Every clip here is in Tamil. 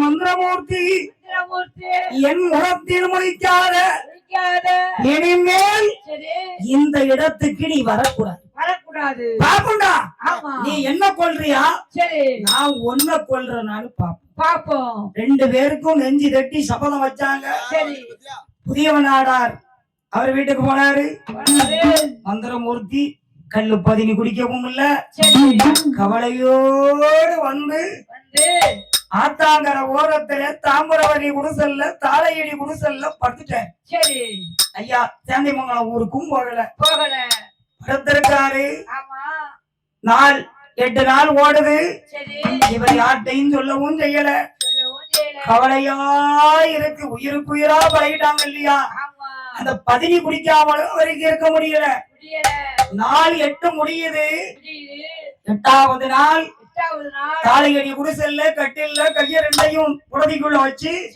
மந்திரமூர்த்தி என் முகத்தில முடிக்காத இனிமேல் இந்த இடத்துக்கு நீ வரக்கூடாது. வரக்கூடாது பாப்புண்டா ஆமா. நீ என்ன கொல்றியா சரி. நான் ஒன்ன கொல்றனாலும் பாப்போம். பாப்போம். ரெண்டு பேருக்கும் நெஞ்சு தட்டி சபதம் வச்சாங்க. சரி. புதியவன் நாடார் அவர் வீட்டுக்கு போனாரு. மந்திரமூர்த்தி கல்லு பதினி குடிக்கவும் இல்ல. கவலையோடு வந்து ஆத்தாங்கர ஓரத்துல தாம்பரவரி குடிசல்ல தாளையடி குடிசல்ல படுத்துட்டேன். சரி. ஐயா தேந்திமங்கலம் ஊருக்கும் போகல. போகல. ஆமா. நாள் எட்டு நாள் ஓடுது. இவர் யார்கிட்டையும் சொல்லவும் செய்யல. கவலையா இருக்கு உயிருக்கு உயிரா பழகிட்டாங்க இல்லையா? அந்த பதினி குடிக்காமலும் அவருக்கு இருக்க முடியல. நாள் எட்டு முடியுது. எட்டாவது நாள் தாளையடி குடிசல்ல கட்டில்ல கைய ரெண்டையும் புடதிக்குள்ள வச்சு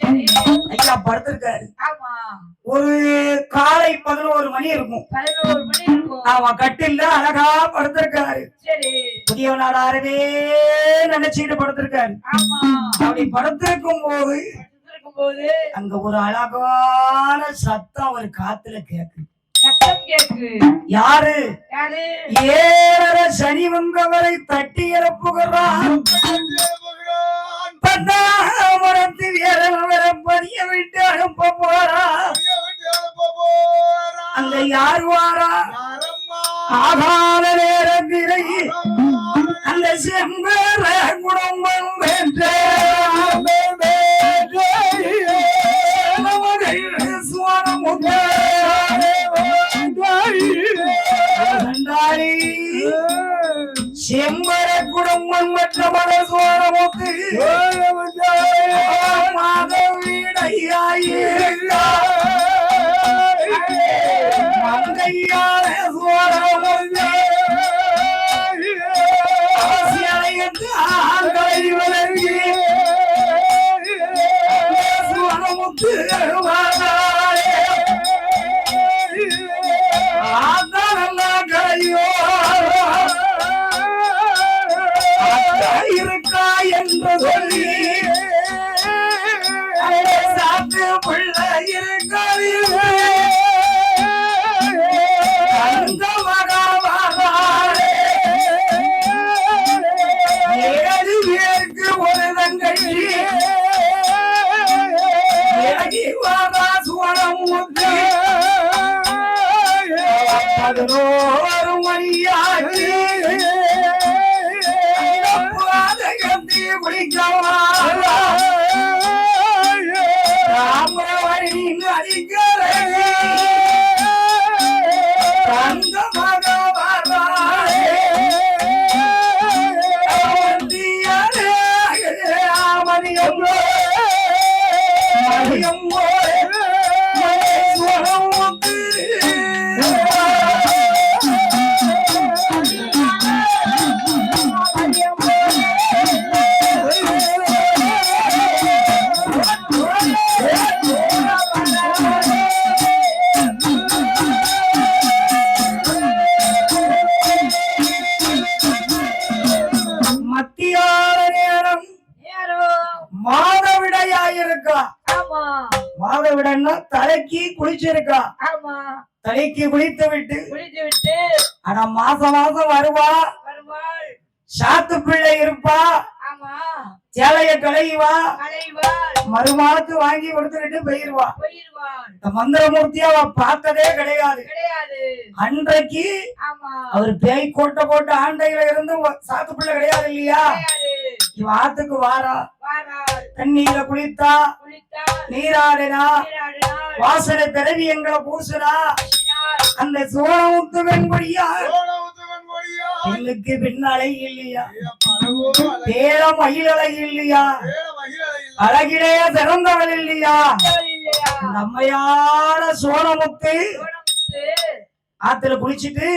ஐயா படுத்திருக்காரு. ஆமா. ஒரு காலை பதினோரு மணி இருக்கும். அவன் கட்டில்ல அழகா படுத்திருக்காரு. புதிய நாடாரவே நினைச்சுட்டு படுத்திருக்காரு. ஆமா. அப்படி படுத்திருக்கும் போது அங்க ஒரு அழகான சத்தம் ஒரு காத்துல கேக்கு சத்தம் கேக்கு யாரு? யாரு? ஏற சனி வந்தவரை தட்டி எழுப்புகிறான் பத்தாமரத்து வீரவரை பதிய விட்டு அனுப்ப போறா அங்க யார் வாரா? ஆகாத நேரத்திலே அந்த செம்பேர குடும்பம் வென்ற மற்ற Oh. தலைக்கு குளிச்சிருக்கா ஆமா. தலைக்கு குளித்து விட்டு குளித்து விட்டு ஆனா மாசம் மாசம் வருவா. வருவாள். சாத்து பிள்ளை இருப்பா. ஆமா. சேலைய களைவா. மறுமாத்து வாங்கி கொடுத்துக்கிட்டு போயிருவா. இந்த மந்திரமூர்த்திய அவ பார்த்ததே கிடையாது. அன்றைக்கு அவர் பேய் கோட்டை போட்டு ஆண்டையில இருந்து சாத்து பிள்ளை கிடையாது இல்லையா? இவ ஆத்துக்கு வாரா. தண்ணீர குளித்தா நீராடினா வாசனை திரவியங்களை பூசுனா பேசினாள் அந்த சோழமுத்து வெண்கொடியா பெண்ணுக்கு பின்னாலே இல்லையா? பேர மயிலழை இல்லையா? அழகிலே சிறந்தவள் இல்லையா? நம்மையான சோழமுத்து ஆத்துல குளிச்சிட்டு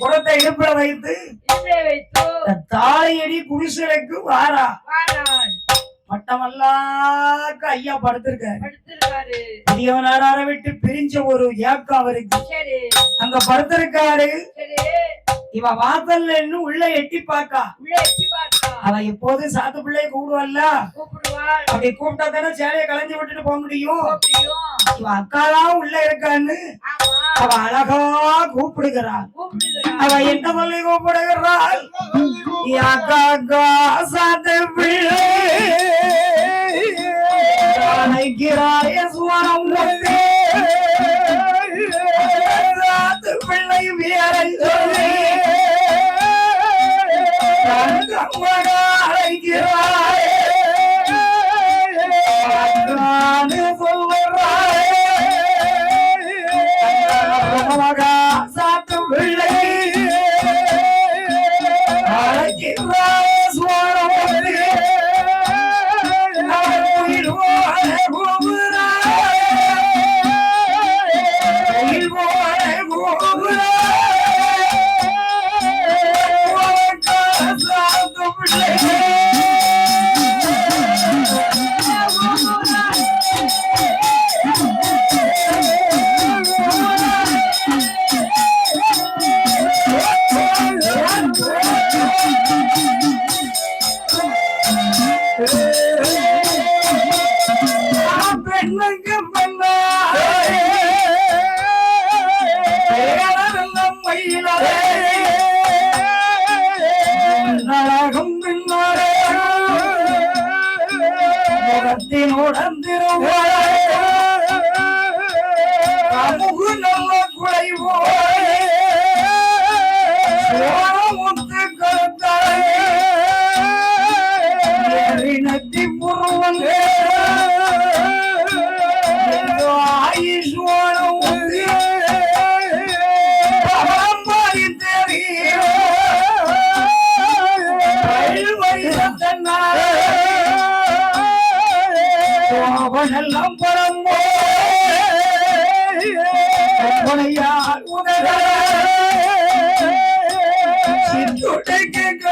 குடத்தை இடுப்புல வைத்து தாயடி குடிசலுக்கு வாரா. வாராள் மட்டமல்லாக்க ஐயா படுத்திருக்காரு. படுத்திருக்காரு. பெரியவ நாடார விட்டு பிரிஞ்ச ஒரு ஏக்கம் அவருக்கு. அங்க படுத்திருக்காரு. சரி. இவ வாசல்ல இன்னும் உள்ள எட்டி பாக்கா. உள்ள எட்டி பார்த்தா அவ எப்போது சாத்து பிள்ளைய கூடுவல்ல அப்படி கூப்பிட்டா தானே சேலையை களைஞ்சு விட்டுட்டு போக முடியும்? இவ அக்காதான் உள்ள இருக்கான்னு அவ அழகா கூப்பிடுகிறாள் அவ என்ன சொல்லி கூப்பிடுகிறாள் அக்கா அக்கா சாத்து பிள்ளை. அழைக்கிறாய சுவனம். சாத்து பிள்ளை வீரை சொல்லி தங்கம்மனா அழைக்கிறார். I'm சோழமுத்து take it.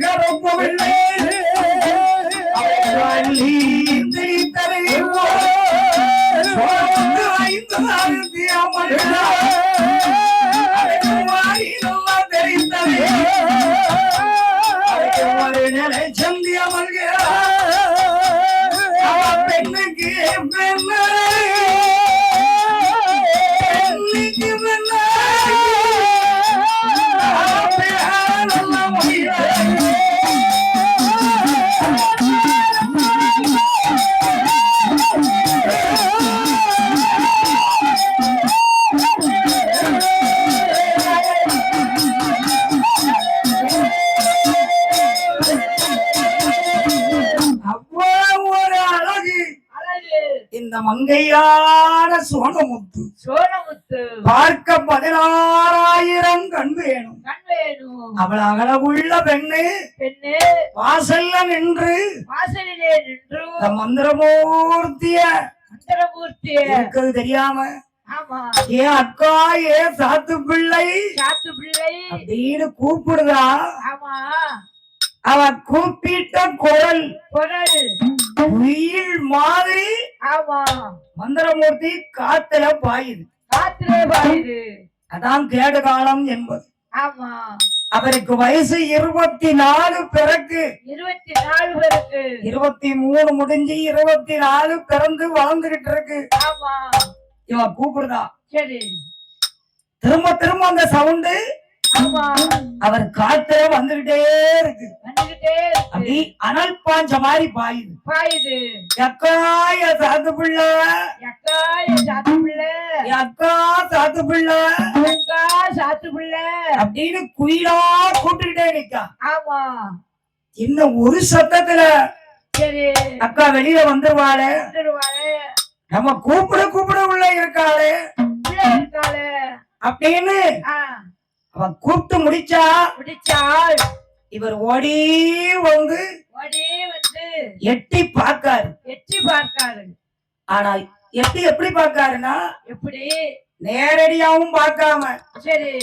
the opportunity. மங்கையான Sonamuthu சோழமுத்து. பார்க்க பதினாறாயிரம் கண் வேணும். கண் வேணும். அவள் அழகுள்ள பெண்ணு. பெண்ணு. வாசல்ல நின்று. வாசலிலே நின்று. மந்திரமூர்த்திய மந்திரமூர்த்தி இருக்கிறது தெரியாம? ஏன் அக்கா ஏன் சாத்து பிள்ளை. சாத்து பிள்ளை. அப்படின்னு கூப்பிடுதா? ஆமா. அவ கூப்பிட்ட குரல் குரல். குயில் மாதிரி ஆமா. மந்திரமூர்த்தி காத்துல பாயுது. காத்திலே பாயுது. அதான் கேடு காலம் என்பது. ஆமா. அவருக்கு வயசு இருபத்தி நாலு பிறகு. இருபத்தி நாலு பேருக்கு இருபத்தி மூணு முடிஞ்சு இருபத்தி நாலு பிறந்து வளர்ந்துகிட்டு இருக்கு. ஆமா. இவன் கூப்பிடுதா? சரி. திரும்ப திரும்ப அந்த சவுண்டு அவர் காத்துல வந்துகிட்டே இருக்கு. அப்படி அனல் பாஞ்ச மாதிரி பாயுது. பாயுது. எக்காய சாத்து பிள்ளை? என் சாத்து பிள்ளை? அக்கா சாத்து பிள்ளை? அக்கா சாத்து பிள்ளை? அப்படின்னு குயிலா கூப்பிட்டுக்கிட்டே நிக்கா. ஆமா. இன்னும் ஒரு சத்தத்துல? சரி. அக்கா வெளியில வந்துருவாளே. நம்ம கூப்பிட கூப்பிட உள்ள இருக்காளே. அப்படின்னு ஆ அவ கூப்பிட்டு முடிச்சா பிடிச்சாள் இவர் ஓடி வந்து ஓடி வந்து எட்டி பார்க்காரு. எட்டி பார்க்காரு. ஆனா எட்டி எப்படி பார்க்காருன்னா எப்படி? நேரடியாவும் பார்க்காம சரி.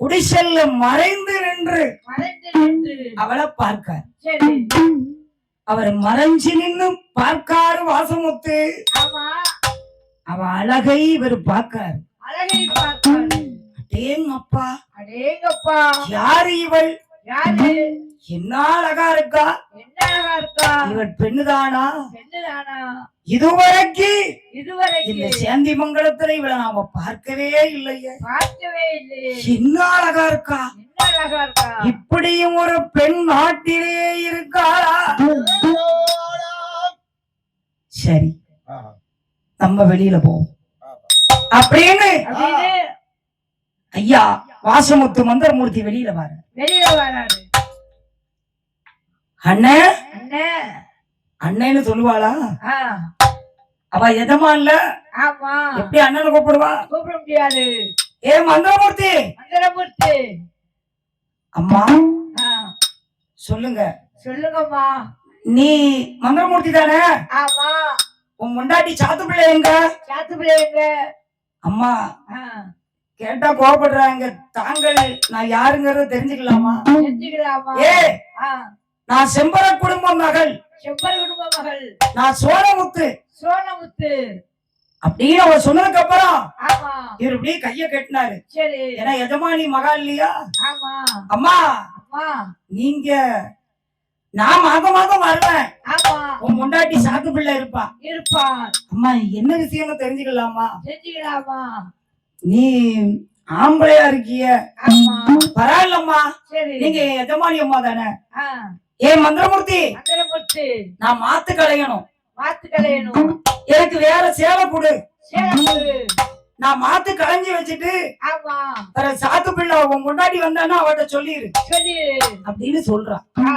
குடிசல்ல மறைந்து நின்று மறைந்து நின்று. அவளை பார்க்காரு. சரி. அவர் மறைஞ்சு நின்னு பார்க்காரு வாசமுத்து. அவ அழகை இவர் பார்க்காரு. அழகை பார்க்காரு. அடேங்கப்பா. அடேங்கப்பா. யாரு இவள்? யாரு? என்ன அழகா இருக்கா? என்ன அழகா இருக்கா? இவள் பெண்ணுதானா? பெண்ணுதானா? இதுவரைக்கு இந்த இதுவரைக்கும் சேந்தி மங்கலத்துல இவளை நாம பார்க்கவே இல்லையே. பார்க்கவே இல்லையே. என்ன அழகா இருக்கா? என்ன அழகா இருக்கா? இப்படியும் ஒரு பெண் நாட்டிலே இருக்காளா? சரி நம்ம வெளியில போவோம். அப்படின்னு ஐயா வாசமுத்து மந்திரமூர்த்தி வெளியில வர. வெளியில வராரு. அண்ணே? அண்ணே. அண்ணன்னு சொல்லுவாளா? அவ எதமான்ல ஆமா. எப்படி அண்ணனை கூப்பிடுவா? கூப்பிட முடியாது. ஏ மந்திரமூர்த்தி? மந்திரமூர்த்தி. அம்மா சொல்லுங்க. சொல்லுங்கம்மா. நீ மந்திரமூர்த்தி தானே? ஆமா. உன் முண்டாட்டி சாத்து பிள்ளை எங்க? சாத்து பிள்ளைங்க அம்மா ஆ. கேட்டா கோபப்படுறாங்க தாங்கள் நான் யாருங்கறத தெரிஞ்சுக்கலாமா? ஏ நான் செம்பர குடும்ப மகள். செம்பர் குடும்ப மகள். நான் சோழமுத்து. சோனமுத்து அப்படின்னு அவர் சொன்னதுக்கு அப்புறம் இவர் இப்படியே கைய கட்டினாரு. ஏன்னா எஜமானி மகா இல்லையா? ஆமா. அம்மா அம்மா நீங்க நான் மாதம் மாதம் வருவேன். ஆமா. உன் முண்டாட்டி சாத்து பிள்ளை இருப்பா. இருப்பான் அம்மா என்ன விஷயம்னு தெரிஞ்சுக்கலாமா? செஞ்சுக்கலாமா நீ ஆம்பளையா இருக்கிய? ஆமா. பரவாயில்லம்மா. சரி. நீங்க எஜமானி அம்மா தானே? ஏன் மந்திரமூர்த்தி. நான் மாத்து களையணும். மாத்து கலையணும் எனக்கு வேற சேலை கொடு. நான் மாத்து களைஞ்சி வச்சுட்டு ஆமா. வேற சாத்து பிள்ளை உன் முன்னாடி வந்தானா அவட்ட சொல்லிரு. சொல்லி அப்படின்னு சொல்றா. ஆ.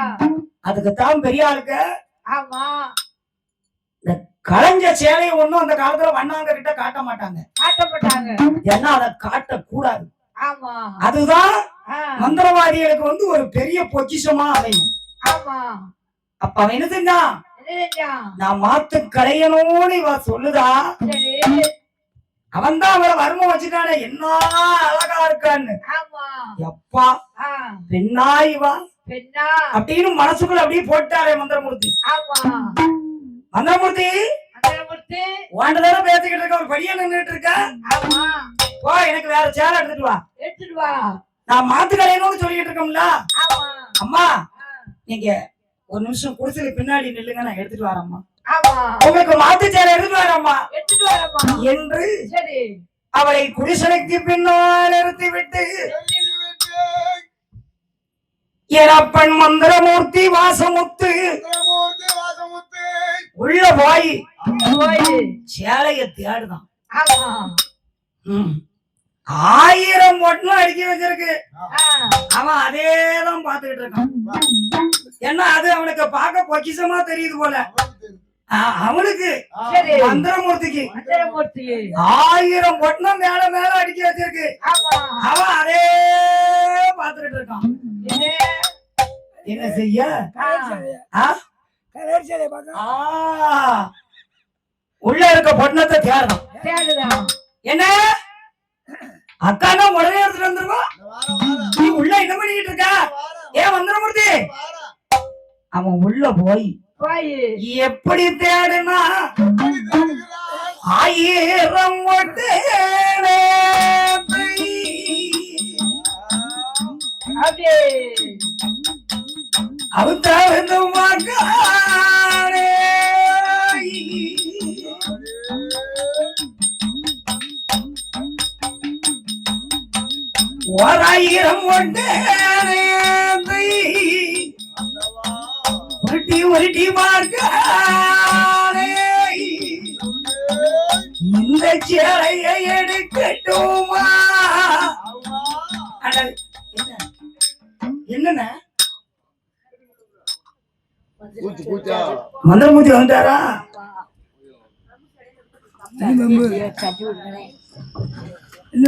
அதுக்கு தான் பெரிய ஆளுக்கு ஆமா. களைஞ்ச சேலையை ஒண்ணும் அந்த காலத்துல வண்ணாங்க கிட்ட காட்ட மாட்டாங்க. காட்டப்பட்டாங்க. ஏன்னா அதை காட்டக்கூடாது. அதுதான் மந்திரவாதிகளுக்கு வந்து ஒரு பெரிய பொக்கிஷமா அமையும். அப்ப அவன் என்ன செஞ்சான்? நான் மாத்து களையணும்னு இவ சொல்லுதா? சரி. அவன் தான் அவளை வர்மம் வச்சுட்டானே. என்ன அழகா இருக்கான்னு. எப்பா பெண்ணா இவா? அப்படின்னு மனசுக்குள்ள அப்படியே போட்டாரே மந்திரமூர்த்தி. ஆமா. மந்திரமூர்த்தி வாண்டதான பேசிக்கிட்டு இருக்க ஒரு படியா நின்றுட்டு இருக்க? வா எனக்கு வேற சேலை எடுத்துட்டு வா. எடுத்துட்டு வா. நான் மாத்து சொல்லிட்டு இருக்கோம்ல? அம்மா நீங்க ஒரு நிமிஷம் குடிசைக்கு பின்னாடி நில்லுங்க நான் எடுத்துட்டு வரேம்மா. ஆமா. உங்களுக்கு மாத்து சேலை எடுத்துட்டு வரேம்மா. எடுத்துட்டு என்று அவளை குடிசைக்கு பின்னால் நிறுத்தி விட்டு மந்திரமூர்த்தி வாசமுத்து உள்ள போய் சேலைய தேடுதான். ஆயிரம் ஒட்டணும் அடுக்கி வச்சிருக்கு. அவன் அதேதான் பாத்துக்கிட்டு இருக்கான். ஏன்னா அது அவனுக்கு பார்க்க பொக்கிஷமா தெரியுது போல. அவனுக்கு மந்திரமூர்த்திக்கு மந்திரமூர்த்தி ஆயிரம் ஒட்டணம் மேல மேல அடுக்கி வச்சிருக்கு. அவன் அதே பாத்துக்கிட்டு இருக்கான். என்ன? செய்ய? பார்க்க. உள்ள இருக்க பொண்ணத்தை தேடணும் தேடுதான் என்ன? அக்கானா உடனே எடுத்துட்டு வந்துருவோம் நீ உள்ள என்ன பண்ணிக்கிட்டு இருக்க? ஏன் வந்துடமூர்த்தி அவன் உள்ள போய் போய். எப்படி தேடுனா? ஆயிரம் ஒட்டேனே அப்படியே. அவத்தாழ்ந்து மகானே ஓராயிரம் ஒட்டி ஒட்டி பார்க்க இந்த சேலையை எடுக்கட்டுமா அட, மந்திரமூர்த்தி வந்துட்டாரா? என்ன